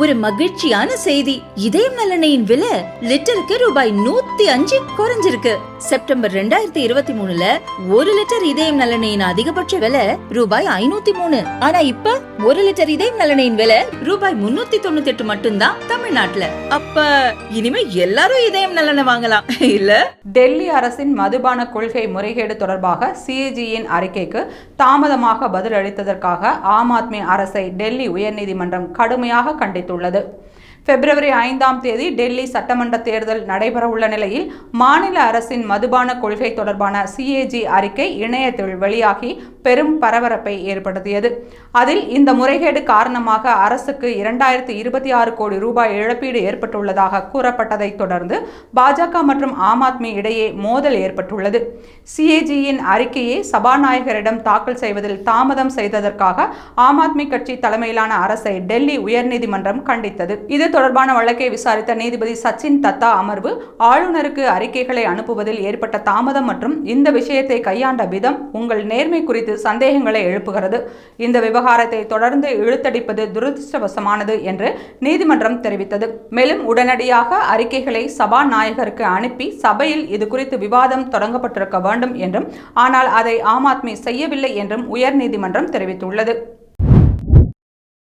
ஒரு மகிழ்ச்சியான செய்தி. இதயம் நலனையின் விலை லிட்டருக்கு ரூபாய் நூத்தி அஞ்சு குறைஞ்சிருக்கு. செப்டம்பர் ரெண்டாயிரத்தி இருபத்தி மூணுல ஒரு லிட்டர் இதயம் நலனையின் அதிகபட்ச விலை ரூபாய் ஐநூத்தி மூணு. ஆனா இப்ப ஒரு லிட்டர் இதயம் நலனையின் விலை ரூபாய் முன்னூத்தி தொண்ணூத்தி எட்டு மட்டும்தான் தமிழ்நாட்டுல. அப்ப இனிமே எல்லாரும் இதயம் நலனை வாங்கலாம். இல்ல? டெல்லி அரசின் மதுபான கொள்கை முறைகேடு தொடர்பாக சிஏஜியின் அறிக்கைக்கு தாமதமாக பதிலளித்ததற்காக ஆம் ஆத்மி அரசை டெல்லி உயர்நீதிமன்றம் கடுமையாக അടുത്തുള്ളത് பிப்ரவரி ஐந்தாம் தேதி டெல்லி சட்டமன்ற தேர்தல் நடைபெறவுள்ள நிலையில் மாநில அரசின் மதுபான கொள்கை தொடர்பான சிஏஜி அறிக்கை இணையத்தில் வெளியாகி பெரும் பரபரப்பை ஏற்படுத்தியது. அதில் இந்த முறைகேடு காரணமாக அரசுக்கு இரண்டாயிரத்தி இருபத்தி ஆறு கோடி ரூபாய் இழப்பீடு ஏற்பட்டுள்ளதாக கூறப்பட்டதை தொடர்ந்து பாஜக மற்றும் ஆம் ஆத்மி இடையே மோதல் ஏற்பட்டுள்ளது. சிஏஜியின் அறிக்கையை சபாநாயகரிடம் தாக்கல் செய்வதில் தாமதம் செய்ததற்காக ஆம் ஆத்மி கட்சி தலைமையிலான அரசை டெல்லி உயர்நீதிமன்றம் கண்டித்தது. இது தொடர்பான வழக்கை விசாரித்த நீதிபதி சச்சின் தத்தா அமர்வு ஆளுநருக்கு அறிக்கைகளை அனுப்புவதில் ஏற்பட்ட தாமதம் மற்றும் இந்த விஷயத்தை கையாண்ட விதம் உங்கள் நேர்மை குறித்து சந்தேகங்களை எழுப்புகிறது. இந்த விவகாரத்தை தொடர்ந்து இழுத்தடிப்பது துரதிருஷ்டவசமானது என்று நீதிமன்றம் தெரிவித்தது. மேலும் உடனடியாக அறிக்கைகளை சபாநாயகருக்கு அனுப்பி சபையில் இது குறித்து விவாதம் தொடங்கப்பட்டிருக்க வேண்டும் என்றும் ஆனால் அதை ஆம் ஆத்மி செய்யவில்லை என்றும் உயர்நீதிமன்றம் தெரிவித்துள்ளது.